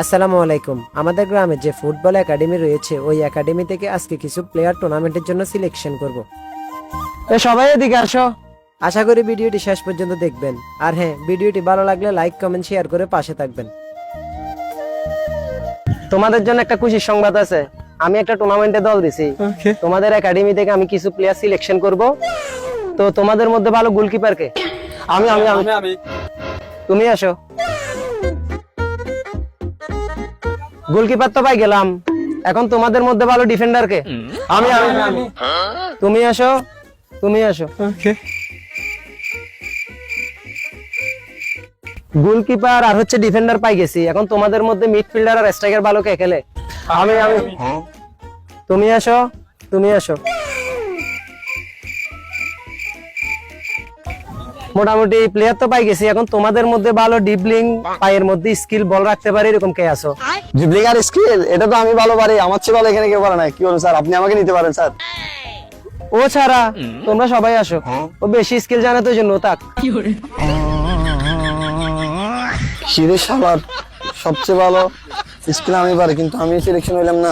আসসালামু আলাইকুম। আমাদের গ্রামে যে ফুটবল একাডেমি রয়েছে ওই একাডেমি থেকে আজকে কিছু প্লেয়ার টুর্নামেন্টের জন্য সিলেকশন করব। এ সবাই এদিকে আসো। আশা করি ভিডিওটি শেষ পর্যন্ত দেখবেন। আর হ্যাঁ ভিডিওটি ভালো লাগলে লাইক কমেন্ট শেয়ার করে পাশে থাকবেন। তোমাদের জন্য একটা খুশির সংবাদ আছে। আমি একটা টুর্নামেন্টে দল দিছি। তোমাদের একাডেমি থেকে আমি কিছু প্লেয়ার সিলেকশন করব। তো তোমাদের মধ্যে ভালো গোলকিপার কে? আমি। আমি আমি। তুমি আসো। গোলকিপার তো পাই গেলাম। এখন তোমাদের মধ্যে ভালো ডিফেন্ডার কে? আমি আমি আমি। তুমি আসো তুমি আসো। গোলকিপার আর হচ্ছে ডিফেন্ডার পাই গেছি। এখন তোমাদের মধ্যে মিডফিল্ডার আর স্ট্রাইকার ভালো কে খেলে? আমি আমি। তুমি আসো তুমি আসো। মোটামুটি প্লেয়ার তো পাই গেছি। এখন তোমাদের মধ্যে ভালো ডিবলিং পায়ের মধ্যে স্কিল বল রাখতে পারে এরকম কে আছো? ড্রিবলিং আর স্কিল এটা তো আমি ভালো পারি। আমার চেয়ে ভালো এখানে কেউ পারে না কি বলুন স্যার? আপনি আমাকে নিতে পারেন স্যার। ও ছাড়া তোমরা সবাই আসো। ও বেশি স্কিল জানে তো জন্য তাক শিরে সালার সবচেয়ে ভালো স্কিল আমি পারি কিন্তু আমি সিলেকশন হইলাম না।